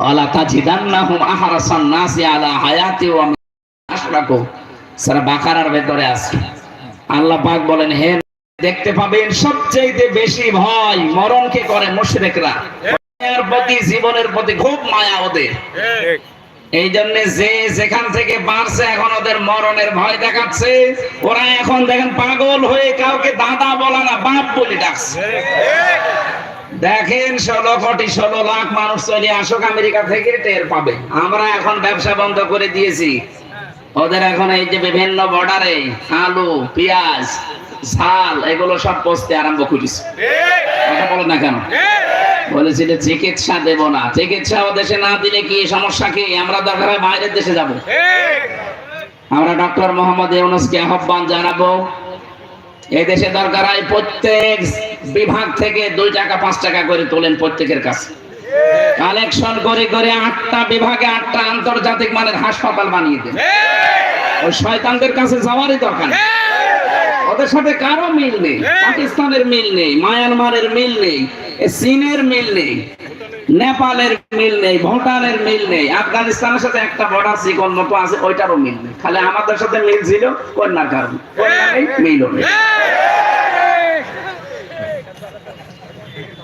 ওয়ালা তাজিদান্নাহুম আহরাসান নাসি আলা হায়াতি ওয়া ভেতরে আছে। আল্লাহ পাক বলেন, হে দেখতে পাবেন সবচেয়ে বেশি ভয় মরণকে করে মুশরিকরা। প্রতি, জীবনের প্রতি খুব মায়া ওদের। এই জন্য যে যেখান থেকে বাড়ছে, এখন ওদের মরণের ভয় দেখাচ্ছে। ওরা এখন দেখেন পাগল হয়ে কাউকে দাদা বলা না, বাপ বলে ডাকছে। দেখেন ষোলো কোটি ষোলো লাখ মানুষ চলে আসুক আমেরিকা থেকে টের পাবে। আমরা এখন ব্যবসা বন্ধ করে দিয়েছি। ওদের এখন এই যে বিভিন্ন বর্ডারে আলু, পেঁয়াজ, ঝাল, এগুলো সব পচতে আরম্ভ করেছে। কথা না কেন? বলেছিল চিকিৎসা দেব না। চিকিৎসা দেশে না দিলে কি সমস্যা কি? আমরা দরকার বাইরের দেশে যাব। আমরা ডক্টর মোহাম্মদ ইউনুসকে আহ্বান জানাব। এই দেশে দরকার হয় প্রত্যেক বিভাগ থেকে দুই টাকা, পাঁচ টাকা করে তোলেন প্রত্যেকের কাছে। কালেকশন করে করে আটটা বিভাগে আটটা আন্তর্জাতিক মানের হাসপাতাল বানিয়ে দেন। ওই শয়তানদের কাছে যাওয়ারই দরকার ওদের সাথে কারও মিল নেই। পাকিস্তানের মিল নেই, মায়ানমারের মিল নেই চীনের মিল নেই, নেপালের মিল নেই, ভুটানের মিল নেই, আফগানিস্তানের সাথে একটা বর্ডার চিকন মতো আছে, ওইটারও মিল নেই। খালি আমাদের সাথে মিল ছিল, কন্যার কারণে। মিলও নেই।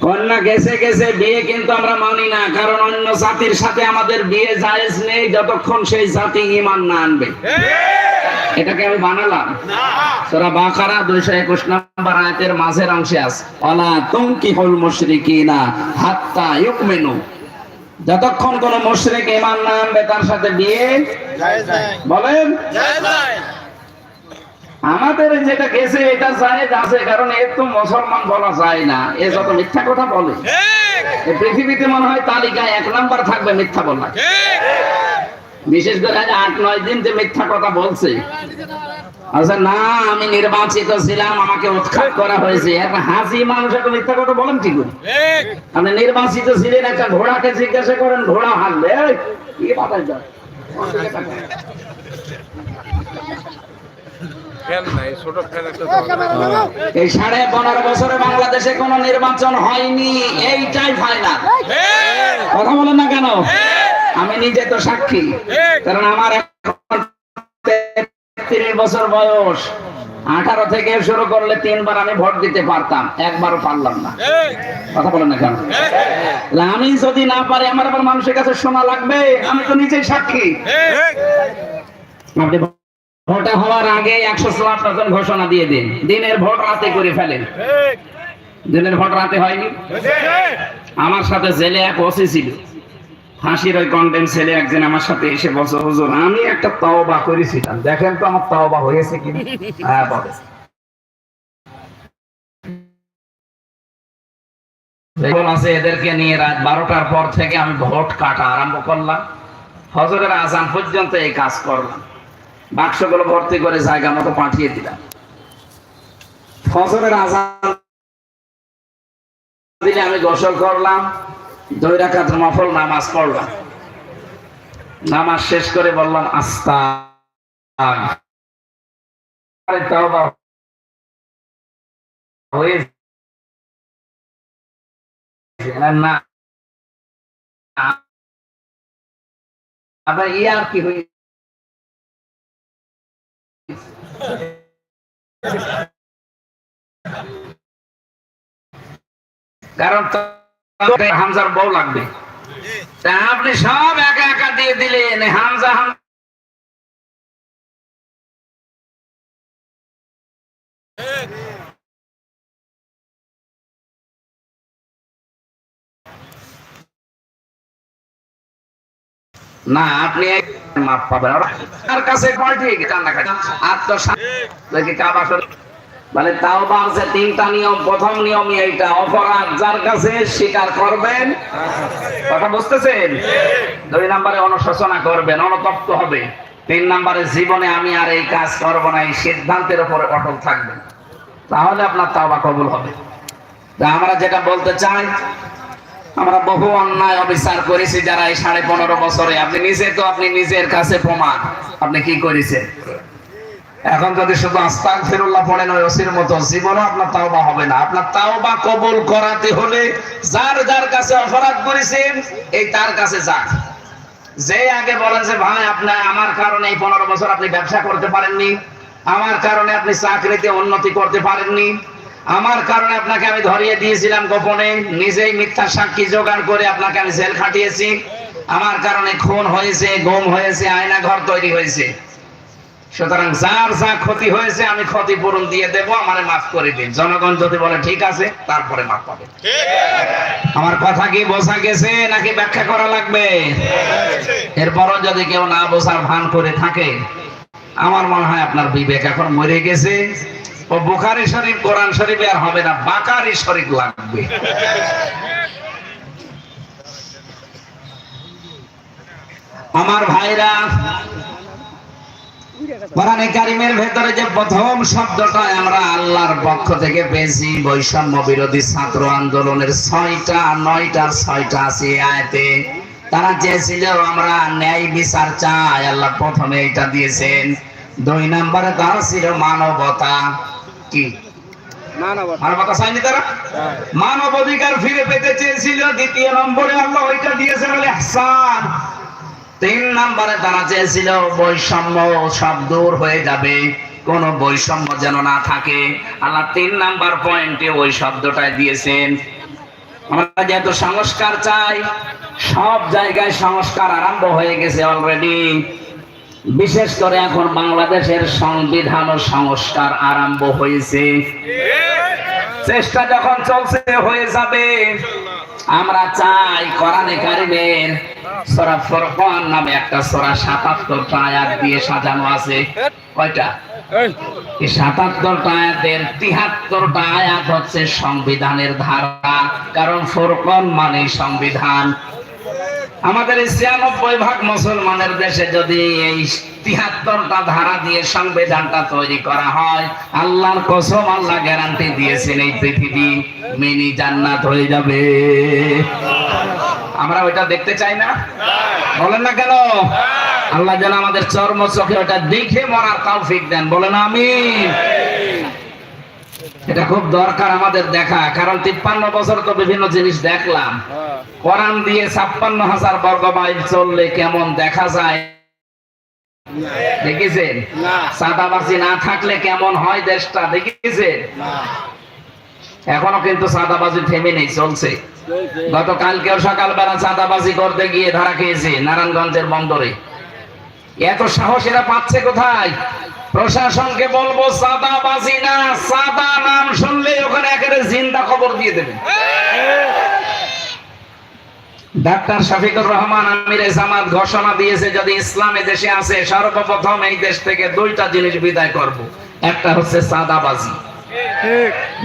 কন্যা গেছে গেছে বিয়ে কিন্তু আমরা মানি না কারণ অন্য জাতির সাথে আমাদের বিয়ে জায়েজ নেই যতক্ষণ সেই জাতি ইমান না আনবে। এটাকে আমি বানালাম? সূরা বাকারা 221 নম্বর আয়াতের মাঝের অংশে আছে ওয়ালা তুনকিহুল মুশরিকিনা হাত্তা যতক্ষণ কোন মুশরিক ঈমান না আনবে তার সাথে বিয়ে বলেন? আমাদের যেটা গেছে এটা জায়েজ আছে কারণ এর তো মুসলমান বলা যায় না। এ যত মিথ্যা কথা বলে পৃথিবীতে মনে হয় তালিকায় এক নাম্বার থাকবে মিথ্যা বলা। বিশেষ করে আট নয় দিন যে মিথ্যা কথা বলছে। আচ্ছা না আমি নির্বাচিত ছিলাম আমাকে উৎখাত করা হয়েছে। একটা হাসি মানুষ একটা মিথ্যা কথা বলেন কি করে আপনি নির্বাচিত ছিলেন একটা ঘোড়াকে জিজ্ঞাসা করেন ঘোড়া এই, কি বাতাস যায় ফ্যান নাই ছোট ফ্যান একটা দাও। এই সাড়ে পনেরো বছরে বাংলাদেশে নির্বাচন হয়নি, এইটাই ফাইনাল কথা বলেন না কেন? আমি নিজে তো সাক্ষী, কারণ আমার এখন তেত্রিশ বছর বয়স। আঠারো থেকে শুরু করলে তিনবার আমি ভোট দিতে পারতাম, একবারও পারলাম না। কথা বলেন না কেন? আমি যদি না পারি, আমার আবার মানুষের কাছে শোনা লাগবে, আমি তো নিজেই সাক্ষী। আপনি ভোটে হওয়ার আগে একশো চুয়াত্তর জন ঘোষণা দিয়ে দিন। দিনের ভোট রাতে করে ফেলেন। দিনের ভোট রাতে হয়নি? আমার সাথে জেলে এক ওসি ছিল। ফাঁসির ওই কন্টেন্ট ছেলে একদিন আমার সাথে এসে বলছে, হুজুর, আমি একটা তাওবা করেছিলাম। দেখেন তো আমার তাওবা হয়েছে কি হ্যাঁ বলে আছে, এদেরকে নিয়ে রাত বারোটার পর থেকে আমি ভোট কাটা আরম্ভ করলাম। হজরের আজান পর্যন্ত এই কাজ করলাম। বাক্সগুলো ভর্তি করে জায়গা মতো পাঠিয়ে দিলাম ফজরের আজান দিলে আমি গোসল করলাম দুই রাকাত নফল নামাজ পড়লাম নামাজ শেষ করে বললাম আস্তা না আবার কি হয়েছে কারণ হামজার বউ লাগবে। তা আপনি সব একা একা দিয়ে দিলেন হামজা হাম না, আপনি পাবেন তার কাছে মানে তাও বাড়ছে তিনটা নিয়ম, প্রথম এইটা, অপরাধ যার কাছে স্বীকার করবেন, কথা বুঝতেছেন? দুই নম্বরে অনুশোচনা করবেন, অনুতপ্ত হবে। তিন নম্বরে, জীবনে আমি আর এই কাজ করব না, এই সিদ্ধান্তের উপরে অটল থাকবেন। তাহলে আপনার তাওবা কবুল হবে। আমরা যেটা বলতে চাই আমরা বহু অন্যায় অবিচার করেছি যারা এই সাড়ে পনেরো বছরে। আপনি নিজে তো আপনি নিজের কাছে প্রমাণ। আপনি কি করেছেন? এখন যদি শুধু আস্তাক ফিরুল্লাহ পড়েন, ওই ওসির মতো জীবনও আপনার তাওবা হবে না। আপনার তাওবা কবুল করাতে হলে যার যার কাছে অপরাধ করেছেন, এই তার কাছে যান। যে আগে বলেন যে, ভাই, আপনার, আমার কারণে এই পনেরো বছর আপনি ব্যবসা করতে পারেননি। আমার কারণে আপনি চাকরিতে উন্নতি করতে পারেননি। আমার কারণে আপনাকে আমি ধরিয়ে দিয়েছিলাম গোপনে। নিজেই মিথ্যা সাক্ষী জোগাড় করে আপনাকে আমি জেল খাটিয়েছি। আমার কারণে খুন হয়েছে, গুম হয়েছে আয়না ঘর তৈরি হয়েছে। সুতরাং যার যা ক্ষতি হয়েছে আমি ক্ষতিপূরণ দিয়ে দেব, আমারে মাফ করে দিন। জনগণ যদি বলে, ঠিক আছে তারপরে মাফ পাবে। আমার কথা কি বোঝা গেছে নাকি ব্যাখ্যা করা লাগবে? এরপরও যদি কেউ না বোঝার ভান করে থাকে, আমার মনে হয় আপনার বিবেক এখন মরে গেছে। ও বুখারি শরীফ, কোরআন শরীফে আর হবে না, বাকারি শরীফ লাগবে। আমার ভাইরা, কোরআনে কারিমের ভেতরে যে প্রথম শব্দটা আমরা আল্লাহর পক্ষ থেকে পেয়েছি, বৈষম্য বিরোধী ছাত্র আন্দোলনের ছয়টা, নয়টা, ছয়টা আছে আয়াতে। তারা চেয়েছিল আমরা ন্যায় বিচার চাই, আল্লাহ প্রথমে এটা দিয়েছেন। দুই নম্বরে তারা ছিল মানবতা। কি মানব অধিকার ফিরে পেতে চেয়েছিল দ্বিতীয় নম্বরে আল্লাহ ওইটা দিয়েছে বলে হাসান তিন নম্বরে তারা চেয়েছিল বৈষম্য সব দূর হয়ে যাবে কোন বৈষম্য যেন না থাকে। আল্লাহ তিন নাম্বার পয়েন্টে ওই শব্দটাই দিয়েছেন। আমরা যেহেতু সংস্কার চাই সব জায়গায় সংস্কার আরম্ভ হয়ে গেছে অলরেডি বিশেষ করে এখন বাংলাদেশের সংবিধান ও সংস্কার আরম্ভ হয়েছে। চেষ্টা যখন চলছে হয়ে যাবে। আমরা চাই কোরআনে কারিমের সূরা ফুরকান নামে একটা সূরা 77টা আয়াত দিয়ে সাজানো আছে। কয়টা? এই। 77টা আয়াতের 73টা আয়াত হচ্ছে সংবিধানের ধারা। কারণ ফুরকান মানে সংবিধান। আমাদের এই ছিয়ানব্বই ভাগ মুসলমানের দেশে যদি এই তিহাত্তরটা ধারা দিয়ে সংবিধানটা তৈরি করা হয়, আল্লাহর কসম, আল্লাহ গ্যারান্টি দিয়েছেন এই পৃথিবী মিনি জান্নাত হয়ে যাবে। আমরা ওইটা দেখতে চাই না? বলেন না কেন? আল্লাহ যেন আমাদের চর্ম চোখে ওটা দেখে মরার তৌফিক দেন। বলেন আমি এটা খুব দরকার আমাদের দেখা কারণ তিপ্পান্ন বছর তো বিভিন্ন জিনিস দেখলাম। কোরআন দিয়ে ছাপ্পান্ন হাজার বর্গ মাইল চললে কেমন দেখা যায়? দেখেছেন? সাদাবাজি না থাকলে কেমন হয় দেশটা? দেখেছেন? এখনও কিন্তু সাদাবাজি থেমে নেই চলছে। গতকালকেও সকালবেলা চাঁদাবাজি করতে গিয়ে ধরা খেয়েছে নারায়ণগঞ্জের বন্দরে। এত সাহস এরা পাচ্ছে কোথায়? প্রশাসনকে বলব সাদাবাজি না সাদা নাম শুনলে ওখানে একেবারে জিন্দা খবর দিয়ে দেবে। ডাক্তার শফিকুর রহমান আমির জামাত ঘোষণা দিয়েছে যদি ইসলাম এ দেশে আসে সর্বপ্রথম এই দেশ থেকে দুইটা জিনিস বিদায় করব। একটা হচ্ছে সাদাবাজি।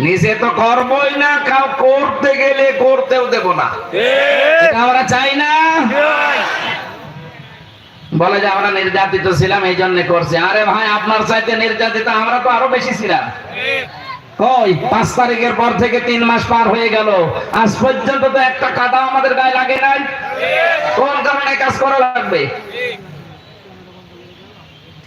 নিজে তো করবই না কাউ করতে গেলে করতেও দেব না। এটা আমরা চাই না। বলে যে আমরা নির্যাতিত ছিলাম এই জন্য করছে। আরে ভাই, আপনার চাইতে নির্যাতিত আমরা তো আরও বেশি ছিলাম। ওই, পাঁচ তারিখের পর থেকে তিন মাস পার হয়ে গেল। আজ পর্যন্ত তো একটা কাদা আমাদের গায়ে লাগে নাই। কোন কারণে কাজ করা লাগবে?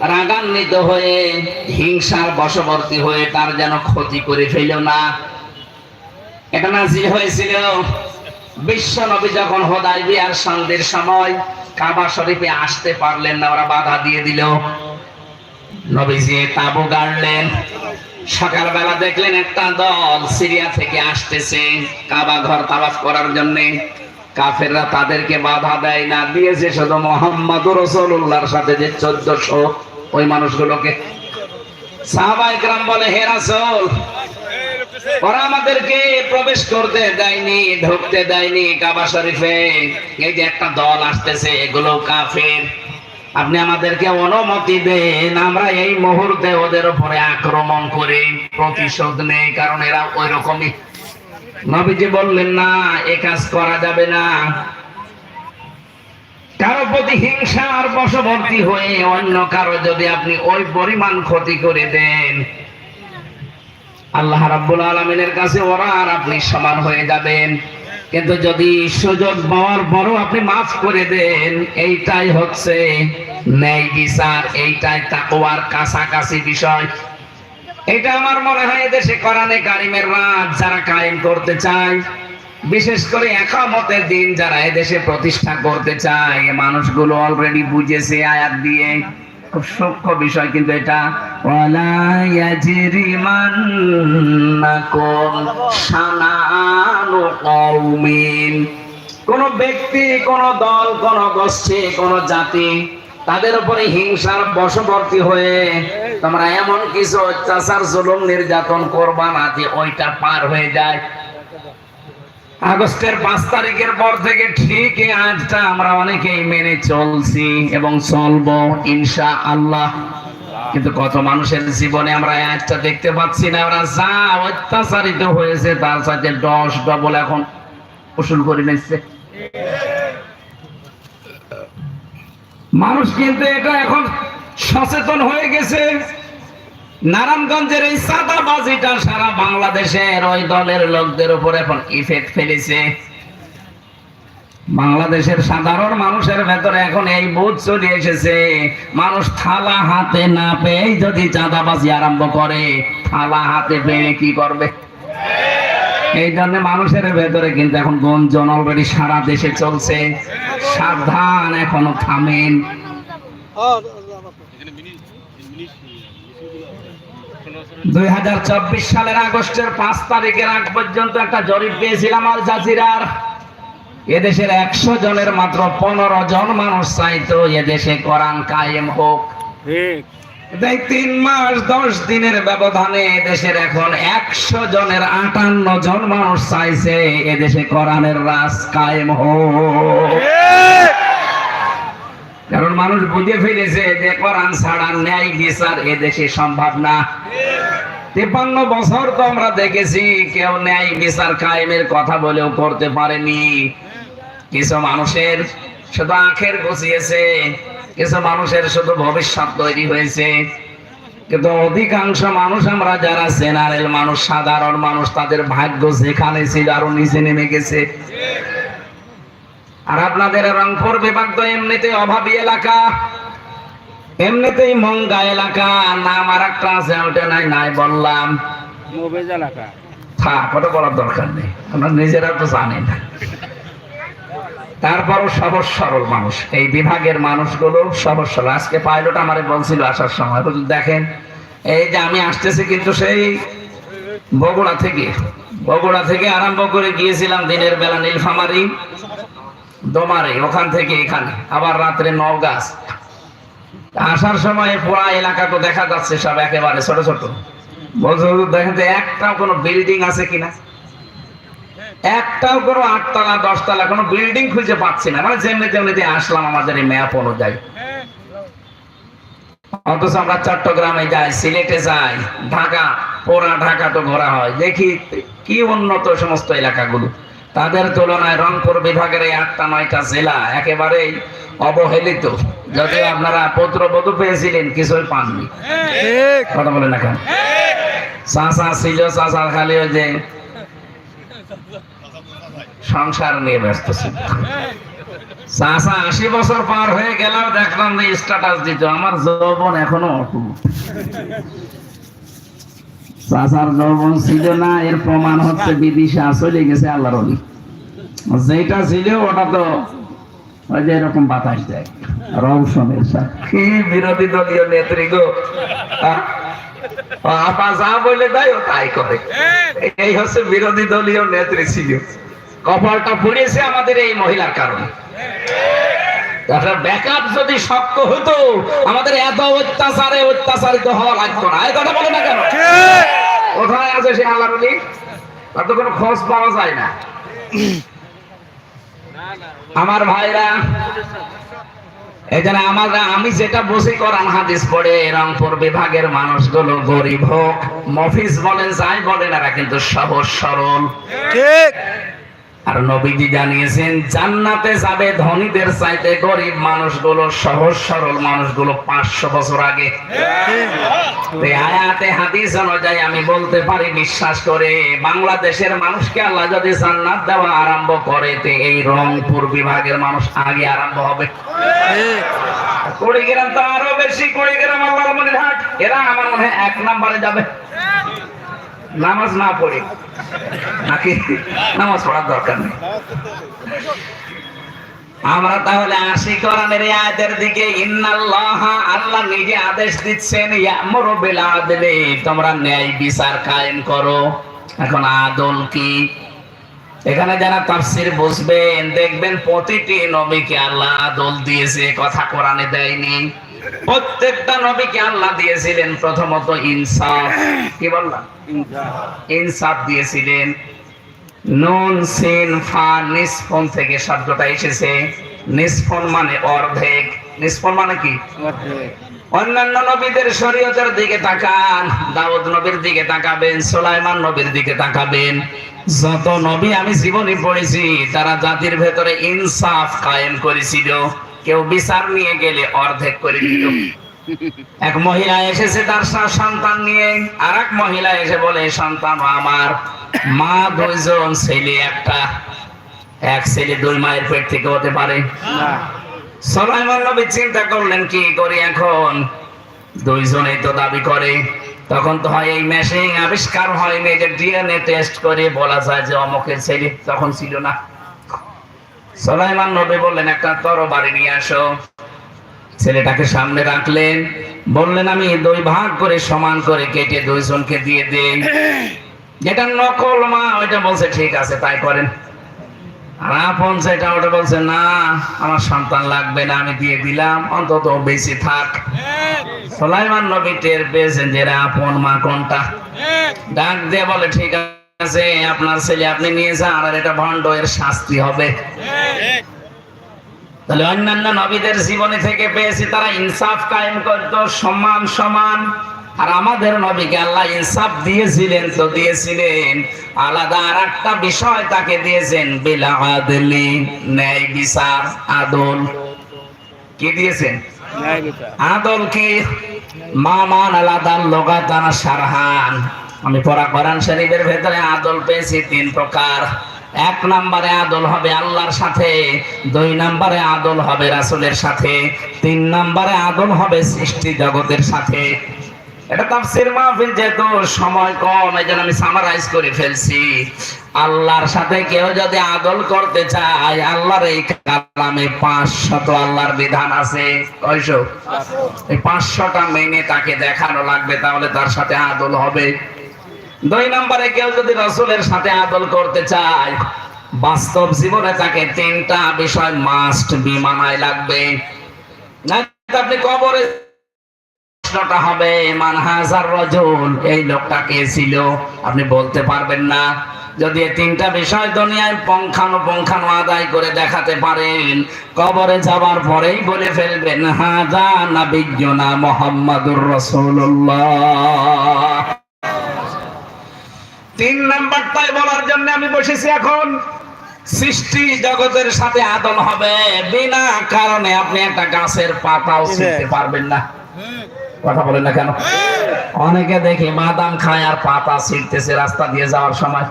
রাগান্বিত হয়ে, হিংসার বশবর্তী হয়ে তার যেন ক্ষতি করে ফেল না। এটা নাজিল হয়েছিল বিশ্ব নবী যখন হোদাই বিয়ার সন্ধির সময় কাবা শরীফে আসতে পারলেন না, ওরা বাধা দিয়ে দিল। নবীজি তাবু গাড়লেন। সকালবেলা দেখলেন একটা দল সিরিয়া থেকে আসতেছে, কাবা ঘর তাওয়াফ করার জন্য। কাফেররা তাদেরকে বাধা দেয় না। দিয়েছে শুধু মোহাম্মদ রসুল্লাহর সাথে যে চোদ্দশো ওই মানুষগুলোকে। বলে ওরা আমাদেরকে প্রবেশ করতে দেয়নি, ঢুকতে দেয়নি কাবা শরীফে। এই যে একটা দল আসতেছে, এগুলো কাফের। আপনি আমাদেরকে অনুমতি দেন, আমরা এই মুহূর্তে ওদের উপরে আক্রমণ করি। প্রতিশোধ নেই, কারণ এরা ওই রকমই নবীজি বললেন, না, এ কাজ করা যাবে না। কারও প্রতি হিংসার বশবর্তী হয়ে অন্য কারও যদি আপনি ওই পরিমাণ ক্ষতি করে দেন, আল্লাহ রাব্বুল আলমিনের কাছে ওরা আর আপনি সমান হয়ে যাবেন। কিন্তু যদি সুযোগ পাওয়ার পরও আপনি মাফ করে দেন, এইটাই হচ্ছে ন্যায় বিচার, এইটাই তাকওয়ার কাছাকাছি বিষয়। এটা আমার মনে হয় এদেশে কোরআনে কারিমের রাত যারা কায়েম করতে চায়, বিশেষ করে একামতের দিন যারা এদেশে প্রতিষ্ঠা করতে চায় মানুষগুলো অলরেডি বুঝেছে আয়াত দিয়ে। খুব সূক্ষ্ম বিষয় কিন্তু এটা। কোন ব্যক্তি, কোন দল, কোন গোষ্ঠী, কোন জাতি তাদের উপরে হিংসার বশবর্তী হয়ে তোমরা এমন কিছু অত্যাচার, জুলুম, নির্যাতন করবা না যে ওইটা পার হয়ে যায়। আগস্টের পাঁচ তারিখের পর থেকে ঠিক আজটা আমরা অনেকেই মেনে চলছি এবং চলবো ইনশা আল্লাহ কিন্তু কত মানুষের জীবনে আমরা আজটা দেখতে পাচ্ছি না, ওরা যা অত্যাচারিত হয়েছে তার সাথে দশ ডবল এখন উসুল করে নিচ্ছে। কিন্তু এটা এখন সচেতন হয়ে গেছে। নারায়ণগঞ্জের এই সাদাবাজিটা সারা বাংলাদেশের ওই দলের লোকদের উপর এখন ইফেক্ট ফেলেছে। বাংলাদেশের সাধারণ মানুষের ভেতরে এখন এই বোধ চলে এসেছে। মানুষ থালা হাতে না পেয়ে যদি চাঁদাবাজি আরম্ভ করে, থালা হাতে পেয়ে কি করবে? এই জন্য মানুষের ভেতরে কিন্তু এখন গঞ্জন অলরেডি সারা দেশে চলছে। সাবধান, এখনও থামেন। দুই হাজার চব্বিশ সালের আগস্টের পাঁচ তারিখের আগ পর্যন্ত একটা জরিপ পেয়েছিলাম আল জাজিরার। এদেশের একশো জনের মাত্র পনেরো জন মানুষ চাইতো এদেশে কোরআন কায়েম হোক। তাই তিন মাস, দশ দিনের ব্যবধানে এদেশের এখন একশো জনের আটান্ন জন মানুষ চাইছে এদেশে কোরআনের রাজ কায়েম হোক। কারণ মানুষ বুঝে ফেলেছে যে কোরআন ছাড়া ন্যায় বিচার এদেশে সম্ভব না। তেপান্ন বছর তো আমরা দেখেছি কেউ ন্যায় বিচার কায়েমের কথা বলেও করতে পারেনি। কিছু মানুষের শুধু আখের গুছিয়েছে। কিছু মানুষের শুধু ভবিষ্যৎ তৈরি হয়েছে। কিন্তু অধিকাংশ মানুষ আমরা যারা জেনারেল মানুষ সাধারণ মানুষ তাদের ভাগ্য যেখানে ছিল আরও নিচে নেমে গেছে। আর আপনাদের রংপুর বিভাগ তো এমনিতে অভাবী এলাকা। এমনিতেই মঙ্গা এলাকা। নাম আর একটা আছে ওটা নাই নাই বললাম। এলাকা। থাক ওটা বলার দরকার নেই। আমরা নিজেরা তো জানি না। তারপরও সহজ সরল মানুষ। এই বিভাগের মানুষগুলো সহজ সরল। আজকে পাইলট আমারে বলছিল আসার সময়, হুজুর, দেখেন, এই যে আমি আসতেছি কিন্তু সেই বগুড়া থেকে। বগুড়া থেকে আরম্ভ করে গিয়েছিলাম দিনের বেলা নীলফামারি, দোমারে, ওখান থেকে এখানে, আবার রাত্রে নওগাছ আসার সময় পুরা এলাকা তো দেখা যাচ্ছে সব একেবারে ছোট ছোট। বলছে দেখেন তো একটাও কোনো বিল্ডিং আছে কিনা? একটাও কোনো আটতলা দশতলা কোনো বিল্ডিং খুঁজে পাচ্ছি না। মানে যেমনি তেমনি আসলাম আমাদের এই ম্যাপ অনুযায়ী। অথচ আমরা চট্টগ্রামে যাই সিলেটে যাই ঢাকা পোড়া ঢাকা তো ঘোরা হয়। দেখি কি উন্নত সমস্ত এলাকাগুলো। তাদের তুলনায় রংপুর বিভাগের এই আটটা নয়টা জেলা একেবারেই অবহেলিত। যদি আপনারা পত্রবধূ পেয়েছিলেন কিছুই পাননি। কথা বলেন না কেন? চাষা ছিল চাষা খালি ওই যে সংসার নিয়ে ব্যস্ত ছিল। চাষা আশি বছর পার হয়ে গেলাম দেখলাম যে স্ট্যাটাস দিত। আমার যৌবন এখনও অটুট। চাষার যৌবন ছিল না এর প্রমাণ হচ্ছে বিদিশা চলে গেছে আল্লাহর অলি। যেটা ছিল ওটা তো ওই যে এরকম বাতাস দেয় রৌশনের সাথে। কি বিরোধী দলীয় নেত্রী গো। আপা যা বলে দেয় ও তাই করে। এই হচ্ছে বিরোধী দলীয় নেত্রী ছিল। কপালটা পড়েছে আমাদের এই মহিলার কারণে। ব্যাকআপ যদি শক্ত হতো আমাদের এত অত্যাচারে অত্যাচারিত হওয়া লাগতো না। কথা বলে না কেন? কোথায় আছে সে আল্লাহ বলি তার তো কোনো খোঁজ পাওয়া যায় না। আমার ভাইরা জন্য আমরা আমি যেটা বুঝি কোরআন হাদিস পড়ে রংপুর বিভাগের মানুষগুলো গরিব হোক মফিজ বলেন যাই বলেন এরা কিন্তু সহজ সরল। ঠিক। আর নবীজি জানিয়েছেন জান্নাতে যাবে ধনীদের চাইতে গরিব মানুষগুলো সহজ সরল মানুষগুলো পাঁচশো বছর আগে। আয়াতে হাদিস অনুযায়ী আমি বলতে পারি বিশ্বাস করে বাংলাদেশের মানুষকে আল্লাহ যদি জান্নাত দেওয়া আরম্ভ করে তে এই রংপুর বিভাগের মানুষ আগে আরম্ভ হবে। কুড়িগ্রাম তো আরও বেশি কুড়িগ্রাম মনে হাট এরা আমার মনে হয় এক নম্বরে যাবে। নামাজ না পড়ি, নাকি নামাজ পড়ার দরকার নেই। আমরা তাহলে আসি কোরআনের আয়াতের দিকে, ইন্নাল্লাহ, আল্লাহ নিজে আদেশ দিচ্ছেন, ইয়ামুরু বিল আদলি। তোমরা ন্যায় বিচার কায়েম করো। এখন আদল কি? এখানে যারা তাফসির বুঝবেন, দেখবেন প্রতিটি নবীকে আল্লাহ আদল দিয়েছে কথা কোরআনে দেয়নি। প্রত্যেকটা নবীকে আল্লাহ দিয়েছিলেন প্রথমত ইনসাফ। কি বললাম? ইনসাফ দিয়েছিলেন। নুন সিন ফা নিষ্পন থেকে শব্দটা এসেছে। নিষ্পন মানে অর্ধেক। নিষ্পন মানে কি? অন্যান্য নবীদের শরীয়তের দিকে তাকান। দাউদ নবীর দিকে তাকাবেন সুলাইমান নবীর দিকে তাকাবেন। যত নবী আমি জীবনে পড়েছি তারা জাতির ভেতরে ইনসাফ কায়েম করেছিল। কেউ বিচার নিয়ে গেলে অর্ধেক করে দিত। এক মহিলা এসেছে তার সন্তান নিয়ে আর এক মহিলা এসে বলে সন্তান আমার। মা দুইজন, ছেলে একটা। এক ছেলে দুই মায়ের পেট থেকে হতে পারে। সলাইমান নবী চিন্তা করলেন, কি করি এখন? দুইজনেই তো দাবি করে। তখন তো হয় এই মেশিন আবিষ্কার হয়নি যে ডিএনএ টেস্ট করে, বলা যায় যে অমকের ছেলে তখন ছিল না। সলাইমান নবী বললেন একটা তরবারি নিয়ে আসো। ছেলেটাকে সামনে রাখলেন বললেন আমি দুই ভাগ করে সমান করে কেটে দুইজনকে দিয়ে দেই। যেটা নকল মা ওইটা বলছে ঠিক আছে তাই করেন। আর আপন সেটা ওটা বলছে না আমার সন্তান লাগবে না আমি দিয়ে দিলাম অন্তত বেশি থাক। সোলাইমান নবী টের পেয়েছেন যে আপন মা কোনটা। ডাক দিয়ে বলে ঠিক আছে আপনার ছেলে আপনি নিয়ে যান আর এটা ভণ্ড এর শাস্তি হবে। তাহলে অন্যান্য নবীদের জীবনে থেকে পেয়েছি তারা ইনসাফ কায়েম করত সমান সমান। আর আমাদের নবীকে আল্লাহ ইনসাফ দিয়েছিলেন তো দিয়েছিলেন। আলাদা আর একটা বিষয় তাকে দিয়েছেন বিলা আদলি ন্যায় বিচার আদল। কি দিয়েছেন? আদল কি? মামান আলাদান লোগাতান সারহান। আমি পড়া শরীফের ভেতরে আদল পেয়েছি তিন প্রকার। এক নম্বরে আদল হবে আল্লাহর সাথে, দুই নম্বরে আদল হবে রাসূলের সাথে, তিন নম্বরে আদল হবে সৃষ্টি জগতের সাথে। এটা তাফসীর মাহফিল যেহেতু সময় কম এই আমি সামারাইজ করে ফেলছি। আল্লাহর সাথে কেউ যদি আদল করতে চায়, আল্লাহর এই কালামে পাঁচশত আল্লাহর বিধান আছে। কয়শো? এই পাঁচশোটা মেনে তাকে দেখানো লাগবে, তাহলে তার সাথে আদল হবে। দুই নম্বরে কেউ যদি রসুলের সাথে আদল করতে চায়, বাস্তব জীবনে তাকে তিনটা বিষয় মাস্ট বিমানায় লাগবে। না আপনি কবরে প্রশ্নটা হবে, মান হাজার রজুল? এই লোকটা কে ছিল? আপনি বলতে পারবেন না। যদি তিনটা বিষয় দুনিয়ায় পঙ্খানো আদায় করে দেখাতে পারেন, কবরে যাবার পরেই বলে ফেলবেন, হাজা নাবিজ্ঞনা মোহাম্মদুর রসুল্লাহ তিন নাম্বারটাই বলার জন্য আমি বসেছি এখন। সৃষ্টি জগতের সাথে আদল হবে বিনা কারণে আপনি একটা গাছের পাতাও ছিঁড়তে পারবেন না। কথা বলেন না কেন? অনেকে দেখি বাদাম খায় আর পাতা ছিঁড়তেছে রাস্তা দিয়ে যাওয়ার সময়।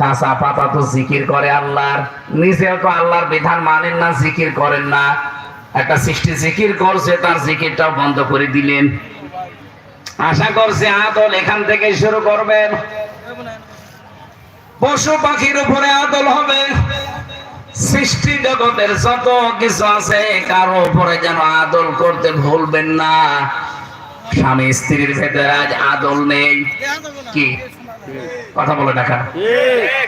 কাঁচা পাতা তো জিকির করে আল্লাহর। নিজেও তো আল্লাহর বিধান মানেন না জিকির করেন না। একটা সৃষ্টি জিকির করছে তার জিকিরটাও বন্ধ করে দিলেন। আশা করছে আদল এখান থেকে শুরু করবেন। পশু পাখির উপরে আদল হবে। সৃষ্টি জগতের যত কিছু আছে, কারও উপরে যেন আদল করতে ভুলবেন না। স্বামী স্ত্রীর ভেতরে আজ আদল নেই। কি? কথা বলে দেখা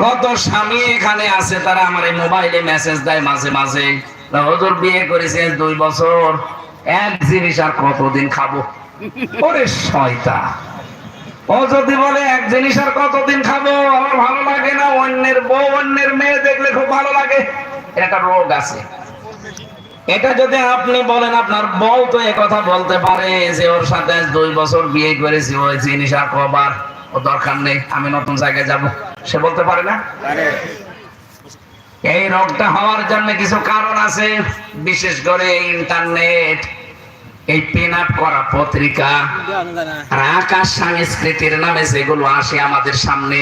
কত স্বামী এখানে আছে, তারা আমার এই মোবাইলে মেসেজ দেয় মাঝে মাঝে। হজুর বিয়ে করেছে দুই বছর। এক জিনিস আর কতদিন খাব? ওরে শয়তা ও যদি বলে এক জিনিস আর কতদিন খাব আমার ভালো লাগে না, অন্যের বউ, অন্যের মেয়ে দেখলে খুব ভালো লাগে। এটা রোগ আছে। এটা যদি আপনি বলেন, আপনার বউ তো কথা বলতে পারে যে ওর সাথে দুই বছর বিয়ে করেছি, ওই জিনিস আর কবার। ও দরকার নেই, আমি নতুন জায়গায় যাব। সে বলতে পারে না? এই রোগটা হওয়ার জন্য কিছু কারণ আছে, বিশেষ করে ইন্টারনেট এই পিন আপ করা পত্রিকা আর আকাশ সংস্কৃতির নামে যেগুলো আসে আমাদের সামনে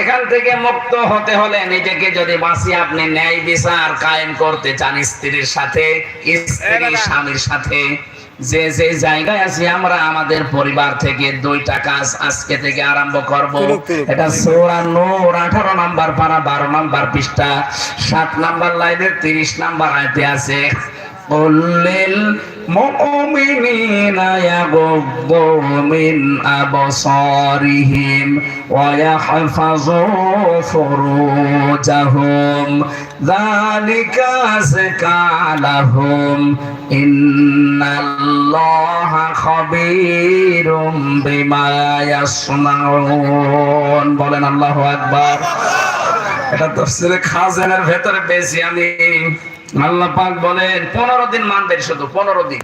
এখান থেকে মুক্ত হতে হলে নিজেকে যদি বাঁচিয়ে আপনি ন্যায় বিচার কায়েম করতে চান স্ত্রীর সাথে স্ত্রী স্বামীর সাথে যে যে জায়গায় আছি আমরা আমাদের পরিবার থেকে দুইটা কাজ আজকে থেকে আরম্ভ করব। এটা সোরা নূর আঠারো নাম্বার পারা বারো নাম্বার পৃষ্ঠা সাত নাম্বার লাইনের তিরিশ নাম্বার আয়তে আছে। قل للمؤمنين يغضوا من أبصارهم ويحفظوا فروجهم ذلك أزكى لهم إن الله خبير بما يصنعون বলেন আল্লাহ আকবার এটা তফসিরে খাজানের ভেতরে পেয়েছি আমি আল্লাহ পাক বলেন, পনেরো দিন মানবেন শুধু, পনেরো দিন।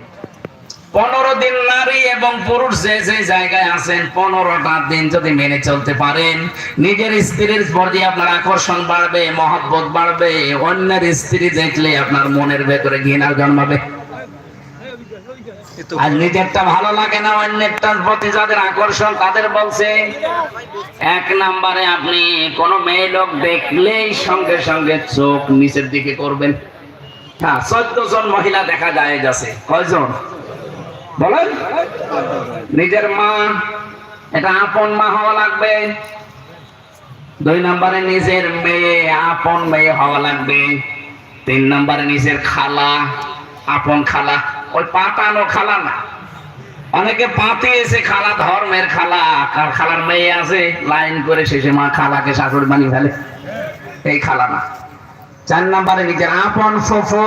পনেরো দিন নারী এবং পুরুষ যে যে জায়গায় আছেন, পনেরোটা দিন যদি মেনে চলতে পারেন, নিজের স্ত্রীর প্রতি আপনার আকর্ষণ বাড়বে, মহব্বত বাড়বে, অন্যের স্ত্রী দেখলে আপনার মনের ভেতরে ঘৃণার জন্মাবে। আর নিজেরটা ভালো লাগে না, অন্যেরটার প্রতি যাদের আকর্ষণ তাদের বলছে, এক নাম্বারে আপনি কোন মেয়ে লোক দেখলেই সঙ্গে সঙ্গে চোখ নিচের দিকে করবেন। হ্যাঁ চোদ্দ জন মহিলা দেখা যায় যাচ্ছে কয়জন? বলেন। নিজের মা, এটা আপন মা হওয়া লাগবে। দুই নম্বরে নিজের মেয়ে, আপন মেয়ে হওয়া লাগবে। তিন নম্বরে নিজের খালা, আপন খালা। ওই পাতানো খালা না। অনেকে পাতিয়েছে খালা, ধর্মের খালা। কার খালার মেয়ে আছে, লাইন করে শেষে মা খালাকে শাশুড়ি বানিয়ে ফেলে। এই খালা না। চার নম্বরে নিজের আপন ফুফু।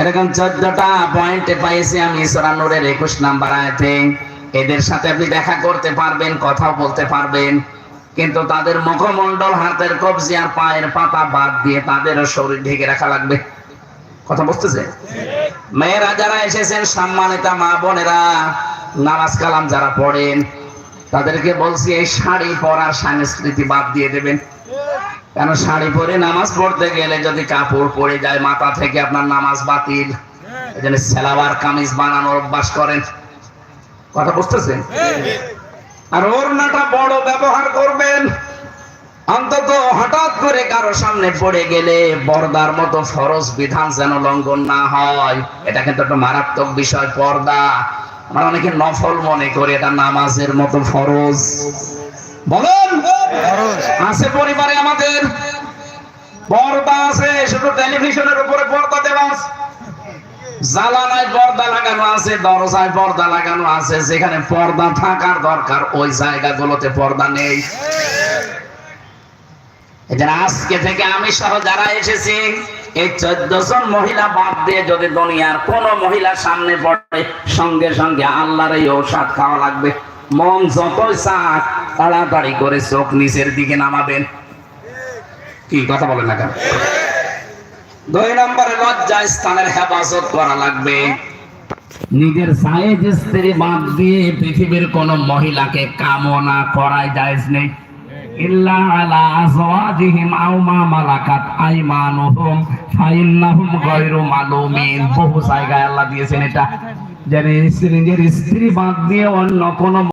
এরকম চোদ্দটা পয়েন্টে পাইছি আমি সরানুরের একুশ নাম্বার আয়াতে। এদের সাথে আপনি দেখা করতে পারবেন, কথাও বলতে পারবেন। কিন্তু তাদের মুখমণ্ডল, হাতের কবজি আর পায়ের পাতা বাদ দিয়ে তাদেরও শরীর ঢেকে রাখা লাগবে। কথা বুঝতেছে মেয়েরা যারা এসেছেন, সম্মানিতা মা বোনেরা, নামাজ কালাম যারা পড়েন, তাদেরকে বলছি, এই শাড়ি পরার সংস্কৃতি বাদ দিয়ে দেবেন। কেন শাড়ি পরে নামাজ পড়তে গেলে যদি কাপড় পরে যায় মাথা থেকে আপনার নামাজ বাতিল। এজন্য সেলাবার কামিজ বানানোর অভ্যাস করেন। কথা বুঝতেছেন? আর ওড়নাটা বড় ব্যবহার করবেন। অন্তত হঠাৎ করে কারও সামনে পড়ে গেলে বর্দার মতো ফরজ বিধান যেন লঙ্ঘন না হয়। এটা কিন্তু একটা মারাত্মক বিষয় পর্দা। আমরা অনেকে নফল মনে করি এটা নামাজের মতো ফরজ। বলেন। আছে পরিবারে আমাদের। পর্দা আছে শুধু টেলিভিশনের উপরে পর্দা দেওয়া আছে। জালানায় পর্দা লাগানো আছে দরজায় পর্দা লাগানো আছে। যেখানে পর্দা থাকার দরকার ওই জায়গাগুলোতে পর্দা নেই। আজকে থেকে আমি সহ যারা এসেছি এই চোদ্দ জন মহিলা বাদ দিয়ে যদি দুনিয়ার কোন মহিলা সামনে পড়ে সঙ্গে সঙ্গে আল্লাহর এই ঔষধ খাওয়া লাগবে। মন যতই চাক তাড়াতাড়ি করে চোখ নিচের দিকে নামাবেন। কি কথা বলেন না কেন? দুই নম্বরে লজ্জা স্থানের হেফাজত করা লাগবে। নিজের সাইজ স্ত্রী বাদ দিয়ে পৃথিবীর কোন মহিলাকে কামনা করাই জায়েজ নেই। বহু জায়গায় আল্লাহ দিয়েছেন এটা। যে নিজের স্ত্রী বাদ দিয়ে অন্য কোন